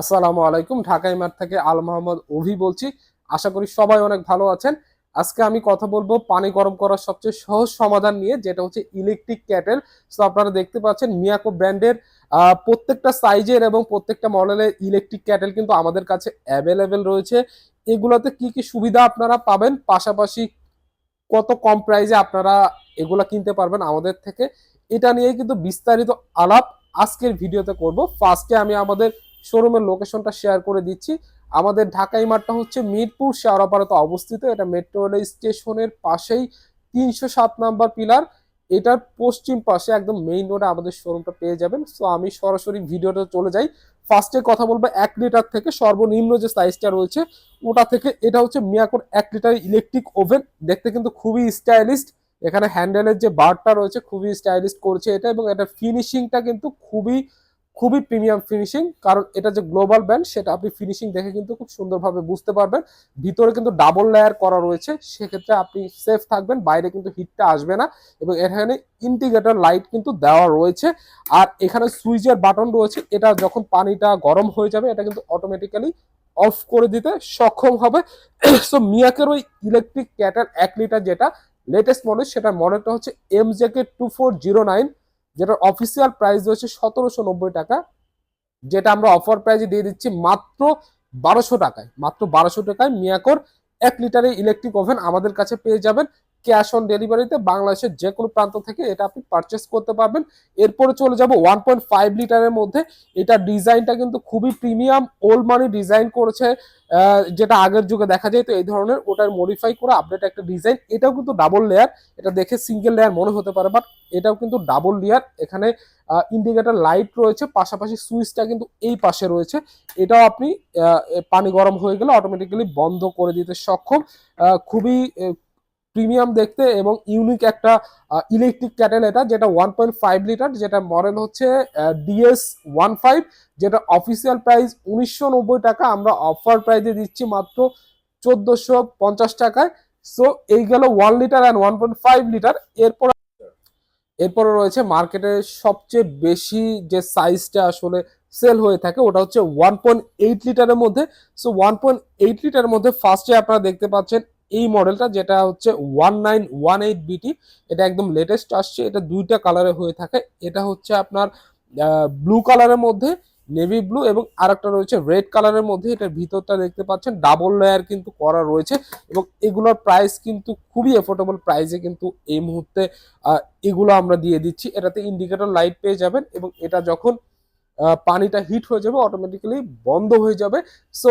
আসসালামু আলাইকুম ঢাকা ইমার থেকে আল মোহাম্মদ অভি বলছি। আশা করি সবাই অনেক ভালো আছেন। আজকে আমি কথা বলব পানি গরম করার সবচেয়ে সহজ সমাধান নিয়ে, যেটা হচ্ছে ইলেকট্রিক ক্যাটেল তো আপনারা দেখতে পাচ্ছেন মিয়াকো ব্র্যান্ডের প্রত্যেকটা সাইজের এবং প্রত্যেকটা মডেলের ইলেকট্রিক ক্যাটেল কিন্তু আমাদের কাছে অ্যাভেলেবেল রয়েছে। এগুলোতে কি কি সুবিধা আপনারা পাবেন? পাশাপাশি কত কম প্রাইসে আপনারা এগুলা কিনতে পারবেন আমাদের থেকে। এটা নিয়ে কিন্তু বিস্তারিত আলাপ আজকের ভিডিওতে করব। ফার্স্টে আমি আমাদের শোরুমের লোকেশনটা শেয়ার করে দিচ্ছি। আমাদের ঢাকা ইমারটা হচ্ছে মিরপুর, শেওড়াপাড়াতে অবস্থিত। এটা মেট্রো রেল স্টেশনের পাশেই তিনশো সাত নাম্বার পিলার। এটার পশ্চিম পাশে একদম মেইন রোডে আমাদের শোরুমটা পেয়ে যাবেন। সো আমি সরাসরি ভিডিওটা চলে যাই। ফার্স্টে কথা বলব এক লিটার থেকে। সর্বনিম্ন যে সাইজটা রয়েছে, ওটা থেকে এটা হচ্ছে মিয়াকোর এক লিটার ইলেকট্রিক ওভেন দেখতে কিন্তু খুবই স্টাইলিস্ট এখানে হ্যান্ডেলের যে বারটা রয়েছে, খুবই স্টাইলিশ করছে এটা। এবং এটা ফিনিশিংটা কিন্তু খুবই খুবই প্রিমিয়াম ফিনিশিং কারণ এটা যে গ্লোবাল ব্র্যান্ড সেটা আপনি ফিনিশিং দেখে কিন্তু খুব সুন্দরভাবে বুঝতে পারবেন। ভিতরে কিন্তু ডাবল লেয়ার করা রয়েছে, সেক্ষেত্রে আপনি সেফ থাকবেন, বাইরে কিন্তু হিটটা আসবে না এবং এখানে ইন্টিগ্রেটর লাইট কিন্তু দেওয়া রয়েছে। আর এখানে সুইচের বাটন রয়েছে, এটা যখন পানিটা গরম হয়ে যাবে, এটা কিন্তু অটোমেটিক্যালি অফ করে দিতে সক্ষম হবে। সো মিয়াকের ওই ইলেকট্রিক ক্যাটার এক লিটার যেটা লেটেস্ট মডেল সেটার মডেলটা হচ্ছে M JK two four zero nine যেটার অফিসিয়াল প্রাইস রয়েছে সতেরোশো নব্বই টাকা, যেটা আমরা অফার প্রাইজে দিয়ে দিচ্ছি মাত্র বারোশো টাকায়। মাত্র বারোশো টাকায় মিয়াকোর এক লিটারের ইলেকট্রিক ওভেন আমাদের কাছে পেয়ে যাবেন। ক্যাশ অন ডেলিভারিতে বাংলাদেশের যে কোনো প্রান্ত থেকে এটা আপনি পারচেস করতে পারবেন। এরপরে চলে যাব ওয়ান পয়েন্ট ফাইভ লিটারের মধ্যে। এটা ডিজাইনটা কিন্তু খুবই প্রিমিয়াম ওল্ড মানি ডিজাইন করেছে যেটা আগের যুগে দেখা যায় তো এই ধরনের। ওটার মডিফাই করে আপডেট একটা ডিজাইন এটাও কিন্তু ডাবল লেয়ার এটা দেখে সিঙ্গেল লেয়ার মনে হতে পারে বাট এটাও কিন্তু ডাবল লেয়ার এখানে ইন্ডিকেটার লাইট রয়েছে, পাশাপাশি সুইচটা কিন্তু এই পাশে রয়েছে। এটাও আপনি পানি গরম হয়ে গেলে অটোমেটিক্যালি বন্ধ করে দিতে সক্ষম। খুবই প্রিমিয়াম দেখতে এবং ইউনিক একটা ইলেকট্রিক ক্যাটেল এটা, যেটা ওয়ান পয়েন্ট ফাইভ লিটার যেটা মডেল হচ্ছে ডিএস ওয়ান ফাইভ যেটা অফিসিয়াল প্রাইস উনিশশো নব্বই টাকা। আমরা অফার প্রাইসে দিচ্ছি মাত্র চোদ্দোশো পঞ্চাশ টাকায়। সো এই গেল one litre and one point five litre এরপর, এরপরে রয়েছে মার্কেটে সবচেয়ে বেশি যে সাইজটা আসলে সেল হয়ে থাকে, ওটা হচ্ছে ওয়ান পয়েন্ট এইট লিটারের মধ্যে। সো ওয়ান পয়েন্ট এইট লিটারের মধ্যে ফার্স্টে আপনারা দেখতে পাচ্ছেন এই মডেলটা যেটা হচ্ছে ওয়ান নাইন ওয়ান এইট বিটি, এটা একদম লেটেস্ট আসছে, এটা দুইটা কালারে হয়ে থাকে। এটা হচ্ছে আপনার ব্লু কালারের মধ্যে নেভি ব্লু এবং আরেকটা রয়েছে রেড কালারের মধ্যে, এটার ভিতরটা দেখতে পাচ্ছেন ডাবল লেয়ার কিন্তু করা রয়েছে এবং এগুলোর প্রাইস কিন্তু খুবই এফোর্ডেবল প্রাইসে কিন্তু এই মুহূর্তে এগুলো আমরা দিয়ে দিচ্ছি। এটাতে ইন্ডিকেটর লাইট পেয়ে যাবেন এবং এটা যখন পানিটা হিট হয়ে যাবে অটোমেটিক্যালি বন্ধ হয়ে যাবে। সো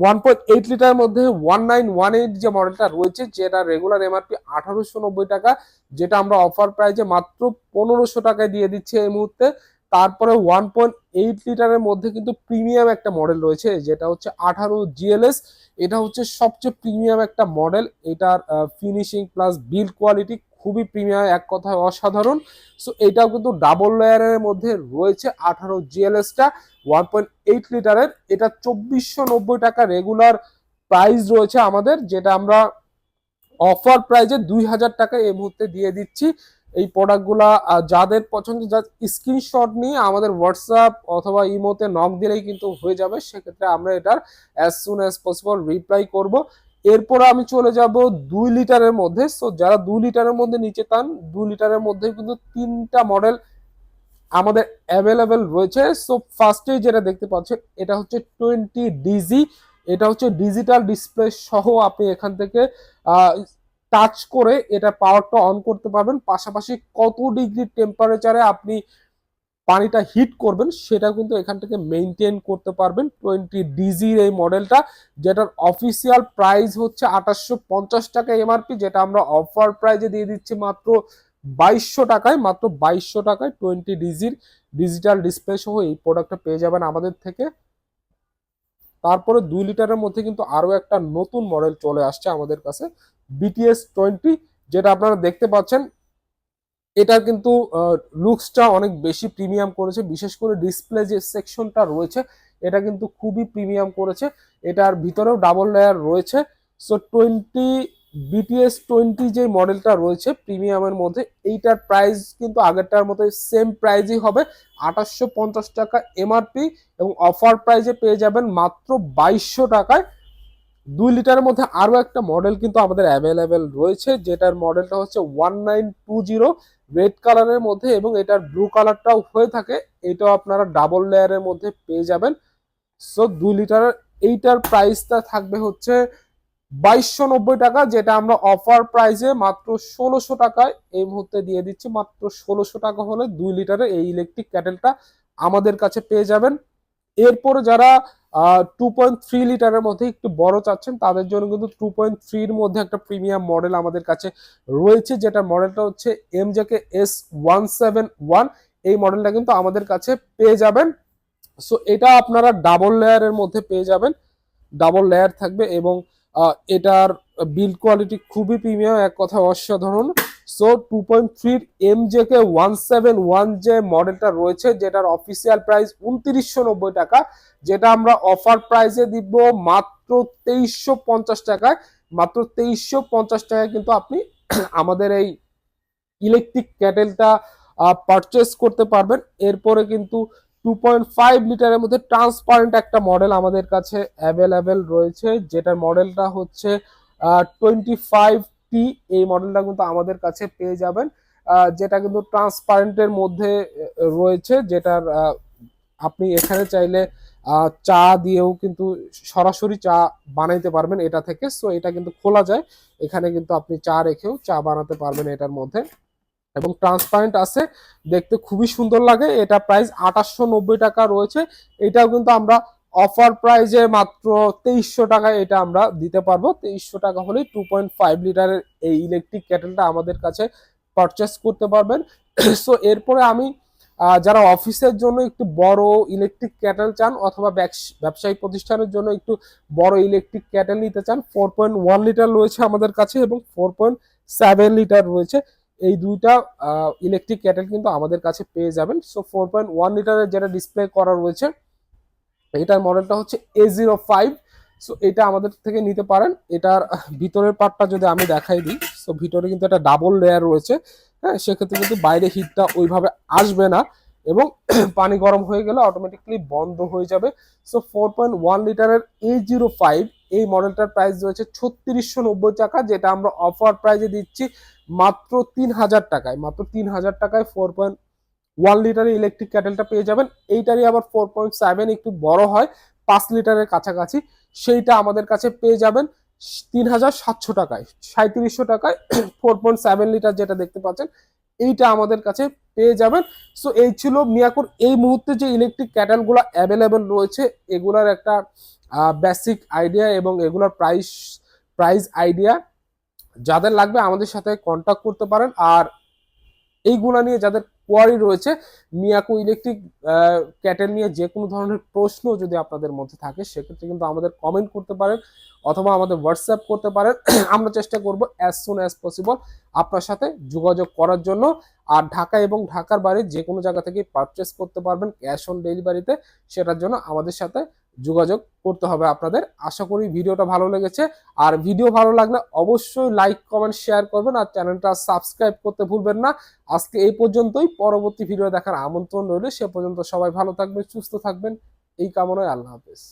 ওয়ান পয়েন্ট এইট লিটারের মধ্যে ওয়ান নাইন ওয়ান এইট যে মডেলটা রয়েছে, যেটা রেগুলার এমআরপি আঠারোশো নব্বই টাকা, যেটা আমরা অফার প্রাইজে মাত্র পনেরোশো টাকায় দিয়ে দিচ্ছি এই মুহূর্তে। তারপরে ওয়ান পয়েন্ট এইট লিটারের মধ্যে কিন্তু প্রিমিয়াম একটা মডেল রয়েছে, যেটা হচ্ছে আঠারো জিএলএস এটা হচ্ছে সবচেয়ে প্রিমিয়াম একটা মডেল এটার ফিনিশিং প্লাস বিল্ড কোয়ালিটি খুবই প্রিমিয়াম এক কথায় অসাধারণ। সো এটাও কিন্তু ডাবল লেয়ারের মধ্যে রয়েছে আঠারো জিএলএসটা ওয়ান পয়েন্ট এইট লিটারের এটা চব্বিশশো নব্বই টাকা রেগুলার প্রাইস রয়েছে আমাদের, যেটা আমরা অফার প্রাইজে দুই হাজার টাকা এই মুহূর্তে দিয়ে দিচ্ছি। এই প্রোডাক্টগুলা যাদের পছন্দ যা স্ক্রিনশট নিয়ে আমাদের হোয়াটসঅ্যাপ অথবা ইমোতে নক দিলেই কিন্তু হয়ে যাবে। সেক্ষেত্রে আমরা এটার as soon as possible reply করব। এরপর আমি চলে যাব দুই লিটারের মধ্যে। সো যারা দুই লিটারের মধ্যে নিচে টান দুই লিটারের মধ্যে কিন্তু তিনটা মডেল আমাদের অ্যাভেলেবেল রয়েছে। সো ফার্স্টে যেটা দেখতে পাচ্ছেন, এটা হচ্ছে টোয়েন্টি ডিজি এটা হচ্ছে ডিজিটাল ডিসপ্লে সহ আপনি এখান থেকে টাচ করে এটা পাওয়ারটা অন করতে পারবেন। পাশাপাশি কত ডিগ্রি টেম্পারেচারে আপনি পানিটা হিট করবেন, সেটা কিন্তু এখান থেকে মেনটেন করতে পারবেন। টোয়েন্টি ডিজির এই মডেলটা যেটার অফিসিয়াল প্রাইস হচ্ছে আঠাশশো পঞ্চাশ টাকা এমআরপি যেটা আমরা অফার প্রাইজে দিয়ে দিচ্ছি মাত্র বাইশশো টাকায়, মাত্র বাইশশো টাকায় টোয়েন্টি ডিজির ডিজিটাল ডিসপ্লে সহ এই প্রোডাক্টটা পেয়ে যাবেন আমাদের থেকে। তারপরে দুই লিটারের মধ্যে কিন্তু আরও একটা নতুন মডেল চলে আসছে আমাদের কাছে বিটিএস টোয়েন্টি যেটা আপনারা দেখতে পাচ্ছেন এটার কিন্তু লুকসটা অনেক বেশি প্রিমিয়াম করেছে, বিশেষ করে ডিসপ্লে যে সেকশনটা রয়েছে, এটা কিন্তু খুবই প্রিমিয়াম করেছে। এটার ভিতরেও ডাবল লেয়ার রয়েছে। সো টোয়েন্টি বিটিএস টোয়েন্টি যে মডেলটা রয়েছে প্রিমিয়ামের মধ্যে, এইটার প্রাইস কিন্তু আগেরটার মতো সেম প্রাইজই হবে। আঠাশশো পঞ্চাশ টাকা এমআরপি এবং অফার প্রাইজে পেয়ে যাবেন মাত্র বাইশশো টাকায়। দুই লিটারের মধ্যে আরও একটা মডেল কিন্তু আমাদের অ্যাভেলেবেল রয়েছে, যেটার মডেলটা হচ্ছে one nine two zero red কালারের মধ্যে এবং এটার ব্লু কালারটাও হয়ে থাকে, এটাও আপনারা ডাবল লেয়ারের মধ্যে পেয়ে যাবেন। সো দুই লিটারের এইটার প্রাইসটা থাকবে হচ্ছে বাইশশো নব্বই টাকা, যেটা আমরা অফার প্রাইসে মাত্র ষোলোশো টাকায়, এই মুহূর্তে দিয়ে দিচ্ছি, মাত্র ষোলোশো টাকা হলে দুই লিটারের এই ইলেকট্রিক ক্যাটেলটা আমাদের কাছে পেয়ে যাবেন। এরপরে যারা টু পয়েন্ট থ্রি লিটারের মধ্যে একটু বড় চাচ্ছেন, তাদের জন্য কিন্তু টু পয়েন্ট থ্রির মধ্যে একটা প্রিমিয়াম মডেল আমাদের কাছে রয়েছে, যেটা মডেলটা হচ্ছে M JK S one seven one এই মডেলটা কিন্তু আমাদের কাছে পেয়ে যাবেন। সো এটা আপনারা ডাবল লেয়ারের মধ্যে পেয়ে যাবেন। ডাবল লেয়ার থাকবে এবং এটার বিল্ড কোয়ালিটি খুবই প্রিমিয়াম এক কথা অসাধারণ। সো টু পয়েন্ট থ্রির M J K one seven one যে মডেলটা রয়েছে, যেটার অফিসিয়াল প্রাইস উনত্রিশশো নব্বই টাকা, যেটা আমরা অফার প্রাইসে দিব মাত্র তেইশশো পঞ্চাশ টাকায়। মাত্র তেইশশো পঞ্চাশ টাকায় কিন্তু আপনি আমাদের এই ইলেকট্রিক ক্যাটেলটা পারচেস করতে পারবেন। এরপরে কিন্তু টু পয়েন্ট ফাইভ লিটারের মধ্যে ট্রান্সপারেন্ট একটা মডেল আমাদের কাছে অ্যাভেলেবেল রয়েছে, যেটার মডেলটা হচ্ছে টোয়েন্টি ফাইভ টি এই মডেলটা কিন্তু আমাদের কাছে পেয়ে যাবেন। যেটা কিন্তু ট্রান্সপারেন্টের মধ্যে রয়েছে, যেটার আপনি এখানে চাইলে চা দিয়েও কিন্তু সরাসরি চা বানাইতে পারবেন এটা থেকে। সো এটা কিন্তু খোলা যায়। এখানে কিন্তু আপনি চা রেখেও চা বানাতে পারবেন এটার মধ্যে। এবং ট্রান্সপারেন্ট আছে, দেখতে খুবই সুন্দর লাগে। এটা প্রাইস আঠাশশো টাকা রয়েছে। এটাও কিন্তু আমরা অফার প্রাইজে মাত্র তেইশশো টাকায় এটা আমরা দিতে পারব। তেইশশো টাকা হলেই টু পয়েন্ট ফাইভ লিটারের এই ইলেকট্রিক কেটেলটা আমাদের কাছে পারচেস করতে পারবেন। সো এরপরে আমি যারা অফিসের জন্য একটু বড় ইলেকট্রিক ক্যাটেল চান অথবা ব্যবস- ব্যবসায়িক প্রতিষ্ঠানের জন্য একটু বড় ইলেকট্রিক ক্যাটেল নিতে চান ফোর পয়েন্ট ওয়ান লিটার রয়েছে আমাদের কাছে এবং ফোর পয়েন্ট সেভেন লিটার রয়েছে। এই দুইটা ইলেকট্রিক ক্যাটেল কিন্তু আমাদের কাছে পেয়ে যাবেন। সো ফোর পয়েন্ট ওয়ান লিটারের যেটা ডিসপ্লে করা রয়েছে এটার মডেলটা হচ্ছে এ জিরো ফাইভ সো এটা আমাদের থেকে নিতে পারেন। এটার ভিতরের পার্টটা যদি আমি দেখাই দিই সো ভিতরে কিন্তু একটা ডাবল লেয়ার রয়েছে। হ্যাঁ সেক্ষেত্রে কিন্তু বাইরে হিটটা ওইভাবে আসবে না এবং পানি গরম হয়ে গেলে অটোমেটিকলি বন্ধ হয়ে যাবে। সো ফোর পয়েন্ট ওয়ান লিটারের এ জিরো ফাইভ এই মডেলটার প্রাইস রয়েছে ছত্রিশশো নব্বই টাকা, যেটা আমরা অফার প্রাইজে দিচ্ছি মাত্র তিন হাজার টাকায়। মাত্র তিন হাজার টাকায় ফোর পয়েন্ট ওয়ান লিটারের ইলেকট্রিক ক্যাটেলটা পেয়ে যাবেন। এইটারই আবার ফোর পয়েন্ট সেভেন একটু বড় হয়, পাঁচ লিটারের কাছাকাছি। সেইটা আমাদের কাছে পেয়ে যাবেন তিন হাজার সাতশো টাকায় সাঁত্রিশশো টাকায় ফোর পয়েন্ট সেভেন লিটার যেটা দেখতে পাচ্ছেন, এইটা আমাদের কাছে পেয়ে যাবেন। সো এই ছিল মিয়াকুর এই মুহূর্তে যে ইলেকট্রিক ক্যাটেলগুলো অ্যাভেলেবেল রয়েছে, এগুলার একটা বেসিক আইডিয়া এবং এগুলার প্রাইস প্রাইস আইডিয়া যাদের লাগবে আমাদের সাথে কন্ট্যাক্ট করতে পারেন। আর এইগুলা নিয়ে যাদের কোয়ারি রয়েছে। মিয়াকো ইলেকট্রিক ক্যাটেল নিয়ে যে কোনো ধরনের প্রশ্ন যদি আপনাদের মধ্যে থাকে, সেক্ষেত্রে কিন্তু আমাদের কমেন্ট করতে পারেন অথবা আমাদের হোয়াটসঅ্যাপ করতে পারেন। আমরা চেষ্টা করব অ্যাজ সুন অ্যাজ পসিবল আপনার সাথে যোগাযোগ করার জন্য। আর ঢাকা এবং ঢাকার বাইরে যে কোনো জায়গা থেকে পারচেস করতে পারবেন ক্যাশ অন ডেলিভারিতে সেটার জন্য আমাদের সাথে যোগাযোগ করতে হবে আপনাদের। আশা করি ভিডিওটা ভালো লেগেছে। আর ভিডিও ভালো লাগলে অবশ্যই লাইক কমেন্ট শেয়ার করবেন আর চ্যানেলটা সাবস্ক্রাইব করতে ভুলবেন না। আজকে এই পর্যন্তই। পরবর্তী ভিডিও দেখার আমন্ত্রণ রইল। সে পর্যন্ত সবাই ভালো থাকবেন, সুস্থ থাকবেন। এই কামনায় আল্লাহ হাফেজ।